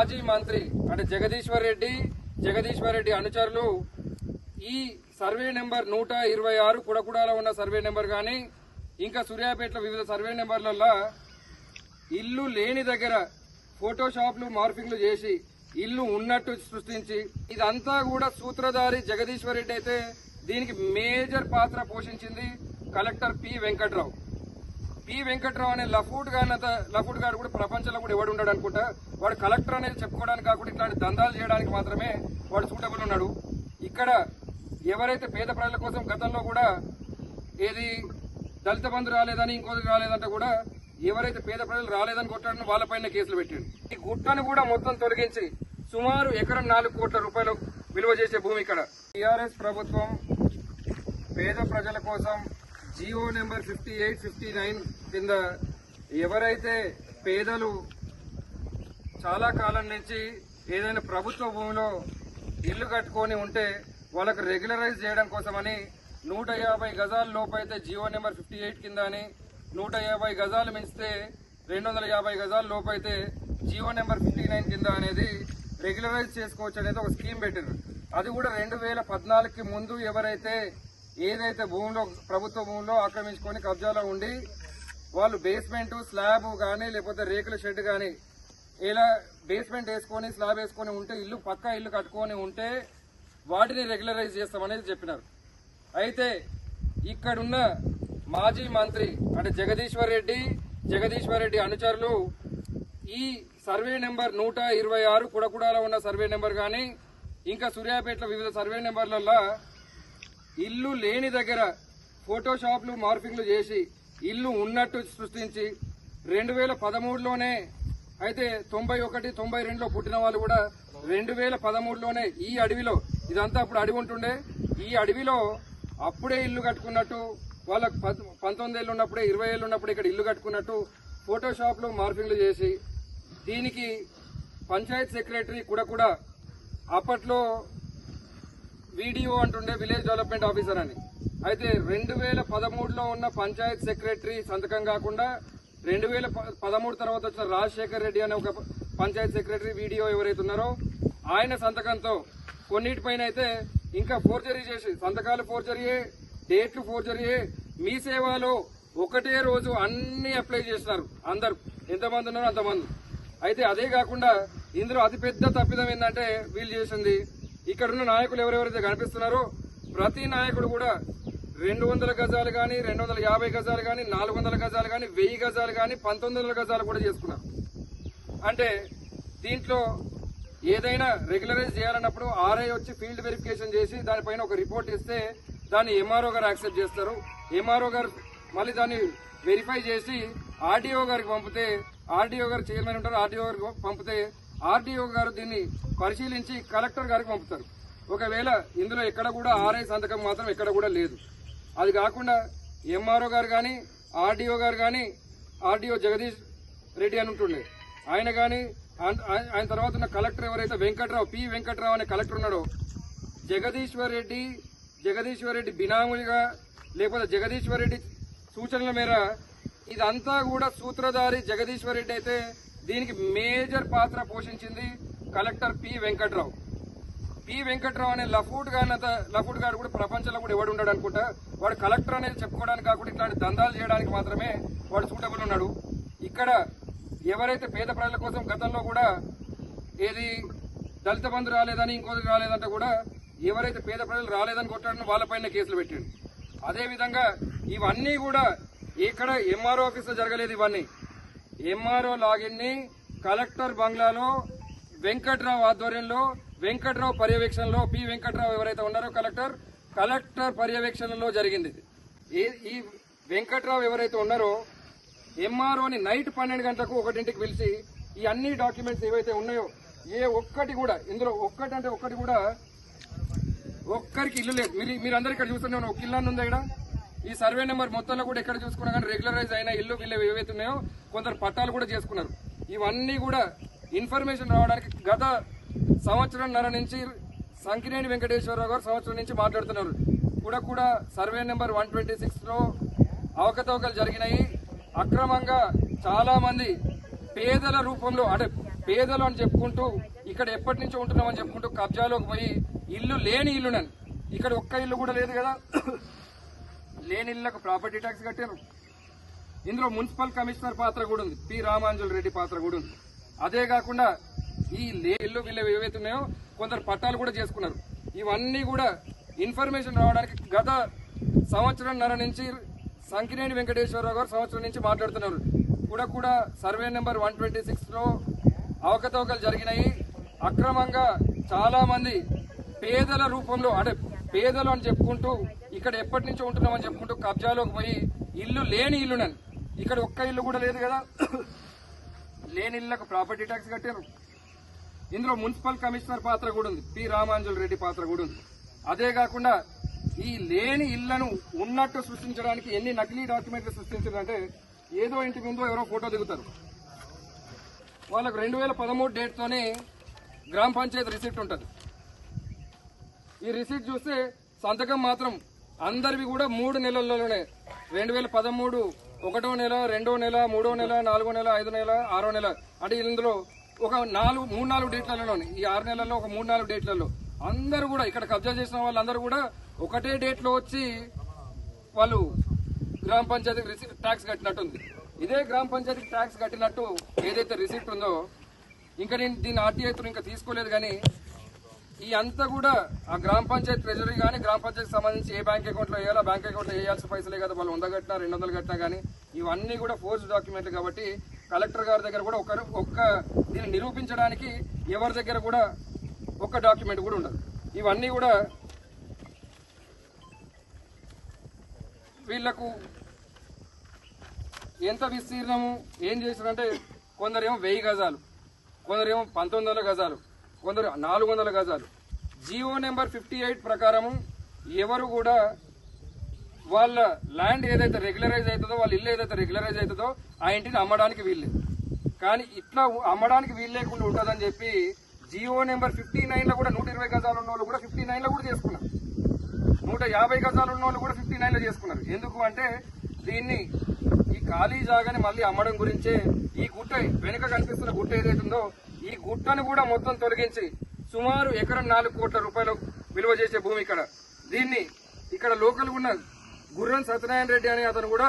మాజీ మంత్రి అంటే జగదీశ్వర్ రెడ్డి జగదీశ్వర్ రెడ్డి అనుచరులు ఈ సర్వే నెంబర్ నూట ఇరవై ఆరు కుడకుడాలో ఉన్న సర్వే నెంబర్ కానీ ఇంకా సూర్యాపేటలో వివిధ సర్వే నెంబర్లలో ఇల్లు లేని దగ్గర ఫోటోషాప్లు మార్పింగ్లు చేసి ఇల్లు ఉన్నట్టు సృష్టించి ఇదంతా కూడా సూత్రధారి జగదీశ్వర్ రెడ్డి అయితే దీనికి మేజర్ పాత్ర పోషించింది collector P Venkatrao. P Venkatrao అనే లఫూట్ గారి లఫూట్ గారు కూడా ప్రపంచంలో కూడా ఎవడు ఉన్నాడు అనుకుంటా. వాడు కలెక్టర్ అనేది చెప్పుకోవడానికి కాకుండా ఇట్లాంటి దందాలు చేయడానికి మాత్రమే వాడు సూటబుల్ ఉన్నాడు. ఇక్కడ ఎవరైతే పేద ప్రజల కోసం గతంలో కూడా ఏది దళిత బంధు రాలేదని ఇంకోటి రాలేదంటే కూడా ఎవరైతే పేద ప్రజలు రాలేదని కొట్టాడో వాళ్ళపైన కేసులు పెట్టాడు. ఈ గుట్టను కూడా మొత్తం తొలగించి సుమారు ఎకరం నాలుగు కోట్ల రూపాయలు విలువ చేసే భూమి ఇక్కడ. టీఆర్ఎస్ ప్రభుత్వం పేద ప్రజల కోసం Jio number fifty eight fifty nine కింద ఎవరైతే పేదలు చాలా కాలం నుంచి ఏదైనా ప్రభుత్వ భూమిలో ఇల్లు కట్టుకొని ఉంటే వాళ్ళకు రెగ్యులరైజ్ చేయడం కోసమని నూట యాభై గజాల లోపైతే అయితే జియో నెంబర్ ఫిఫ్టీ ఎయిట్ కింద అని నూట యాభై గజాలు మించితే రెండు వందల యాభై గజాల లోపైతే అయితే జియో నెంబర్ ఫిఫ్టీ నైన్ కింద అనేది రెగ్యులరైజ్ చేసుకోవచ్చు అనేది ఒక స్కీమ్ పెట్టారు అది కూడా రెండు వేల పద్నాలుగుకి ముందు ఎవరైతే ఏదైతే భూమిలో ప్రభుత్వ భూమిలో ఆక్రమించుకొని కబ్జాలో ఉండి వాళ్ళు బేస్మెంట్ స్లాబ్ కానీ లేకపోతే రేకుల షెడ్ కానీ ఇలా బేస్మెంట్ వేసుకొని స్లాబ్ వేసుకొని ఉంటే ఇల్లు పక్కా ఇల్లు కట్టుకొని ఉంటే వాటిని రెగ్యులరైజ్ చేస్తామనేది చెప్పినారు. అయితే ఇక్కడున్న మాజీ మంత్రి అంటే జగదీశ్వర్ రెడ్డి జగదీశ్వర్ రెడ్డి అనుచరులు ఈ సర్వే నెంబర్ నూట ఇరవై ఆరు కుడకుడాలో ఉన్న సర్వే నెంబర్ కానీ ఇంకా సూర్యాపేటలో వివిధ సర్వే నెంబర్లలో ఇల్లు లేని దగ్గర ఫోటోషాప్లు మార్ఫింగ్లు చేసి ఇల్లు ఉన్నట్టు సృష్టించి రెండు వేల పదమూడులోనే అయితే తొంభై ఒకటి తొంభై రెండులో పుట్టిన వాళ్ళు కూడా రెండు వేల పదమూడులోనే ఈ అడవిలో ఇదంతా అప్పుడు అడవి ఉంటుండే ఈ అడవిలో అప్పుడే ఇల్లు కట్టుకున్నట్టు వాళ్ళకు పద్- పంతొమ్మిది ఏళ్ళు ఉన్నప్పుడే ఇరవై ఏళ్ళు ఉన్నప్పుడు ఇక్కడ ఇల్లు కట్టుకున్నట్టు ఫోటోషాప్లు మార్పింగ్లు చేసి దీనికి పంచాయత్ సెక్రటరీ కూడా కూడా అప్పట్లో వీడియో అంటుండే విలేజ్ డెవలప్మెంట్ ఆఫీసర్ అని. అయితే రెండు వేల పదమూడులో ఉన్న పంచాయత్ సెక్రటరీ సంతకం కాకుండా రెండు వేల ప- పదమూడు తర్వాత వచ్చిన రాజశేఖర్ రెడ్డి అనే ఒక పంచాయత్ సెక్రటరీ వీడియో ఎవరైతే ఉన్నారో ఆయన సంతకంతో కొన్నిటిపైన అయితే ఇంకా ఫోర్జరీ చేసి సంతకాలు ఫోర్జరీయే డేట్లు ఫోర్జరీయే మీ సేవలో ఒకటే రోజు అన్ని అప్లై చేసినారు అందరు. ఎంతమంది ఉన్నారో అంతమంది. అయితే అదే కాకుండా ఇందులో అతిపెద్ద తప్పిదం ఏంటంటే వీళ్ళు చేసింది ఇక్కడున్న నాయకులు ఎవరెవరైతే కనిపిస్తున్నారో ప్రతి నాయకుడు కూడా రెండు వందల గజాలు కానీ రెండు వందల యాభై గజాలు కానీ నాలుగు వందల గజాలు కానీ వెయ్యి గజాలు కానీ పంతొమ్మిది వందల గజాలు కూడా చేసుకున్నారు. అంటే దీంట్లో ఏదైనా రెగ్యులరైజ్ చేయాలన్నప్పుడు ఆర్ఐ వచ్చి ఫీల్డ్ వెరిఫికేషన్ చేసి దానిపైన ఒక రిపోర్ట్ ఇస్తే దాన్ని ఎంఆర్ఓ గారు యాక్సెప్ట్ చేస్తారు. ఎంఆర్ఓ గారు మళ్ళీ దాన్ని వెరిఫై చేసి ఆర్డీఓ గారికి పంపితే ఆర్డీఓ గారు చైర్మన్ ఉంటారు ఆర్డీఓ గారికి పంపితే ఆర్డీఓ గారు దీన్ని పరిశీలించి కలెక్టర్ గారికి పంపుతారు. ఒకవేళ ఇందులో ఎక్కడ కూడా ఆర్ఐ సంతకం మాత్రం ఎక్కడ కూడా లేదు. అది కాకుండా ఎంఆర్ఓ గారు కానీ ఆర్డీఓ గారు కానీ ఆర్డీఓ జగదీష్ రెడ్డి అని ఉంటుండే. ఆయన కానీ ఆయన తర్వాత ఉన్న కలెక్టర్ ఎవరైతే వెంకట్రావు పి వెంకట్రావు అనే కలెక్టర్ ఉన్నాడో జగదీశ్వర్ రెడ్డి జగదీశ్వర్ రెడ్డి బినాములుగా లేకపోతే జగదీశ్వర్ రెడ్డి సూచనల మేర ఇదంతా కూడా సూత్రధారి జగదీశ్వర్ రెడ్డి అయితే దీనికి మేజర్ పాత్ర పోషించింది collector P Venkatrao. P Venkatrao అనే లఫూట్ గానంత లఫూట్ గారు కూడా ప్రపంచంలో కూడా ఎవడు ఉన్నాడు అనుకుంటా. వాడు కలెక్టర్ అనేది చెప్పుకోవడానికి కాకుండా ఇట్లాంటి దందాలు చేయడానికి మాత్రమే వాడు సూటబుల్ ఉన్నాడు. ఇక్కడ ఎవరైతే పేద ప్రజల కోసం గతంలో కూడా ఏది దళిత బంధు రాలేదని ఇంకోటి రాలేదంటే కూడా ఎవరైతే పేద ప్రజలు రాలేదని కొట్టాడో వాళ్ళపైన కేసులు పెట్టాడు. అదేవిధంగా ఇవన్నీ కూడా ఇక్కడ ఎంఆర్ఓ ఆఫీస్లో జరగలేదు ఇవన్నీ. ఎంఆర్ఓ లాగిన్ని కలెక్టర్ బంగ్లాలో వెంకట్రావు ఆధ్వర్యంలో వెంకట్రావు పర్యవేక్షణలో పి వెంకట్రావు ఎవరైతే ఉన్నారో కలెక్టర్ కలెక్టర్ పర్యవేక్షణలో జరిగింది. ఈ- వెంకట్రావు ఎవరైతే ఉన్నారో ఎంఆర్ఓని నైట్ పన్నెండు గంటలకు ఒకటింటికి పిలిచి ఈ అన్ని డాక్యుమెంట్స్ ఏవైతే ఉన్నాయో ఏ ఒక్కటి కూడా ఇందులో ఒక్కటి అంటే ఒక్కటి కూడా ఒక్కరికి ఇల్లు లేదు. మీరు మీరందరూ ఇక్కడ చూస్తున్నారు ఒక ఇల్లు అని ఉందా ఇక్కడ? ఈ సర్వే నెంబర్ మొత్తంలో కూడా ఎక్కడ చూసుకున్నా కానీ రెగ్యులరైజ్ అయిన ఇల్లు వీళ్ళు ఏవైతే ఉన్నాయో కొందరు పట్టాలు కూడా చేసుకున్నారు. ఇవన్నీ కూడా ఇన్ఫర్మేషన్ రావడానికి గత సంవత్సరంన్నర నుంచి సంకినేని వెంకటేశ్వరరావు గారు సంవత్సరం నుంచి మాట్లాడుతున్నారు. కూడా కూడా సర్వే నెంబర్ వన్ ట్వంటీ సిక్స్లో అవకతవకలు జరిగినాయి. అక్రమంగా చాలామంది పేదల రూపంలో అంటే పేదలు అని చెప్పుకుంటూ ఇక్కడ ఎప్పటి నుంచో ఉంటున్నామని చెప్పుకుంటూ కబ్జాలోకి పోయి ఇల్లు లేని ఇల్లునని. ఇక్కడ ఒక్క ఇల్లు కూడా లేదు కదా. లేని ఇళ్ళకు ప్రాపర్టీ ట్యాక్స్ కట్టారు ఇందులో మున్సిపల్ కమిషనర్ పాత్ర కూడా ఉంది. పి. రామాంజుల్ రెడ్డి పాత్ర కూడా ఉంది. అదే కాకుండా ఈ లే ఇల్లు వీళ్ళు ఏవైతే ఉన్నాయో కొందరు పట్టాలు కూడా చేసుకున్నారు. ఇవన్నీ కూడా ఇన్ఫర్మేషన్ రావడానికి గత సంవత్సరంన్నర నుంచి సంకినేని వెంకటేశ్వరరావు గారు సంవత్సరం నుంచి మాట్లాడుతున్నారు. కూడా కూడా సర్వే నెంబర్ వన్ ట్వంటీ సిక్స్లో అవకతవకలు జరిగినాయి. అక్రమంగా చాలామంది పేదల రూపంలో అంటే పేదలు అని చెప్పుకుంటూ ఇక్కడ ఎప్పటి నుంచో ఉంటున్నామని చెప్పుకుంటూ కబ్జాలోకి పోయి ఇల్లు లేని ఇల్లునని. ఇక్కడ ఒక్క ఇల్లు కూడా లేదు కదా. లేని ఇళ్ళకు ప్రాపర్టీ ట్యాక్స్ కట్టారు. ఇందులో మున్సిపల్ కమిషనర్ పాత్ర కూడా ఉంది. పి. రామాంజుల్ రెడ్డి పాత్ర కూడా ఉంది. అదే కాకుండా ఈ లేని ఇళ్ళను ఉన్నట్టు సృష్టించడానికి ఎన్ని నకిలీ డాక్యుమెంట్లు సృష్టించారంటే ఏదో ఇంటి ముందు ఎవరో ఫోటో దిగుతారు. వాళ్ళకు రెండు వేల పదమూడు డేట్తోనే గ్రామ పంచాయతీ రిసిప్ట్ ఉంటుంది. ఈ రిసిప్ట్ చూస్తే సంతకం మాత్రం అందరివి కూడా మూడు నెలల్లోనే. రెండు వేల పదమూడు ఒకటో నెల రెండో నెల మూడో నెల నాలుగో నెల ఐదో నెల ఆరో నెల. అంటే ఇందులో ఒక నాలుగు మూడు నాలుగు డేట్లలో ఈ ఆరు నెలల్లో ఒక మూడు నాలుగు డేట్లలో. అందరూ కూడా ఇక్కడ కబ్జా చేసిన వాళ్ళందరూ కూడా ఒకటే డేట్లో వచ్చి వాళ్ళు గ్రామ పంచాయతీకి ట్యాక్స్ కట్టినట్టుంది. ఇదే గ్రామ పంచాయతీకి ట్యాక్స్ కట్టినట్టు ఏదైతే రిసిప్ట్ ఉందో ఇంకా నేను దీన్ని ఆర్టీఐతో ఇంకా తీసుకోలేదు కానీ ఈ అంతా కూడా ఆ గ్రామ పంచాయతీ ట్రెజరీ కానీ గ్రామ పంచాయతీకి సంబంధించి ఏ బ్యాంక్ అకౌంట్లో వేయాలో బ్యాంక్ అకౌంట్లో వేయాల్సిన పైసలే కదా. వాళ్ళు వంద కట్టినా రెండు వందలు కట్టినా కానీ ఇవన్నీ కూడా ఫోర్స్ డాక్యుమెంట్లు కాబట్టి కలెక్టర్ గారి దగ్గర కూడా ఒక ఒక్క దీన్ని నిరూపించడానికి ఎవరి దగ్గర కూడా ఒక్క డాక్యుమెంట్ కూడా ఉండదు. ఇవన్నీ కూడా వీళ్ళకు ఎంత విస్తీర్ణము ఏం చేశారంటే కొందరేమో వెయ్యి గజాలు కొందరేమో పంతొమ్మిది వందల గజాలు కొందరు నాలుగు వందల గజాలు. జియో నెంబర్ ఫిఫ్టీ ఎయిట్ ప్రకారము ఎవరు కూడా వాళ్ళ ల్యాండ్ ఏదైతే రెగ్యులరైజ్ అవుతుందో వాళ్ళ ఇల్లు ఏదైతే రెగ్యులరైజ్ అవుతుందో ఆ ఇంటిని అమ్మడానికి వీల్లేదు. కానీ ఇట్లా అమ్మడానికి వీలు లేకుండా ఉంటుందని చెప్పి జియో నెంబర్ ఫిఫ్టీ నైన్లో కూడా నూట ఇరవై గజాలు ఉన్న వాళ్ళు కూడా ఫిఫ్టీ నైన్లో కూడా చేసుకున్నారు. నూట యాభై గజాలు ఉన్న వాళ్ళు కూడా ఫిఫ్టీ నైన్లో చేసుకున్నారు. ఎందుకు అంటే దీన్ని ఈ ఖాళీ జాగాని మళ్ళీ అమ్మడం గురించే ఈ గుట్ట వెనుక కనిపిస్తున్న గుట్ట ఏదైతుందో ఈ గుట్టను కూడా మొత్తం తొలగించి సుమారు ఎకరం నాలుగు కోట్ల రూపాయలు విలువ చేసే భూమి ఇక్కడ. దీన్ని ఇక్కడ లోకల్ ఉన్న గుర్రం సత్యనారాయణ రెడ్డి అనే అతను కూడా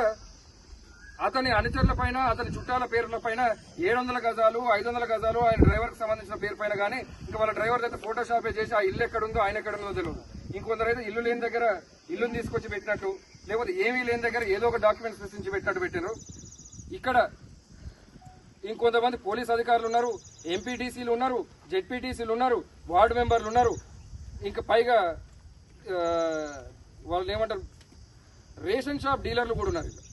అతని అనుచరుల పైన అతని చుట్టాల పేర్ల పైన ఏడు వందల గజాలు ఐదు వందల గజాలు ఆయన డ్రైవర్కి సంబంధించిన పేరు పైన కానీ ఇంకా వాళ్ళ డ్రైవర్ అయితే ఫోటోషాపే చేసి ఆ ఇల్లు ఎక్కడుందో ఆయన ఎక్కడ ఉందో తెలియదు ఇంకొందరైతే ఇల్లు లేని దగ్గర ఇల్లుని తీసుకొచ్చి పెట్టినట్టు లేకపోతే ఏమీ లేని దగ్గర ఏదో ఒక డాక్యుమెంట్ సృష్టించి పెట్టినట్టు పెట్టారు ఇక్కడ ఇంకొంతమంది పోలీస్ అధికారులు ఉన్నారు. ఎంపీటీసీలు ఉన్నారు జెడ్పీటీసీలు ఉన్నారు వార్డు మెంబర్లు ఉన్నారు. ఇంకా పైగా వాళ్ళు ఏమంటారు రేషన్ షాప్ డీలర్లు కూడా ఉన్నారు. ఇక్కడ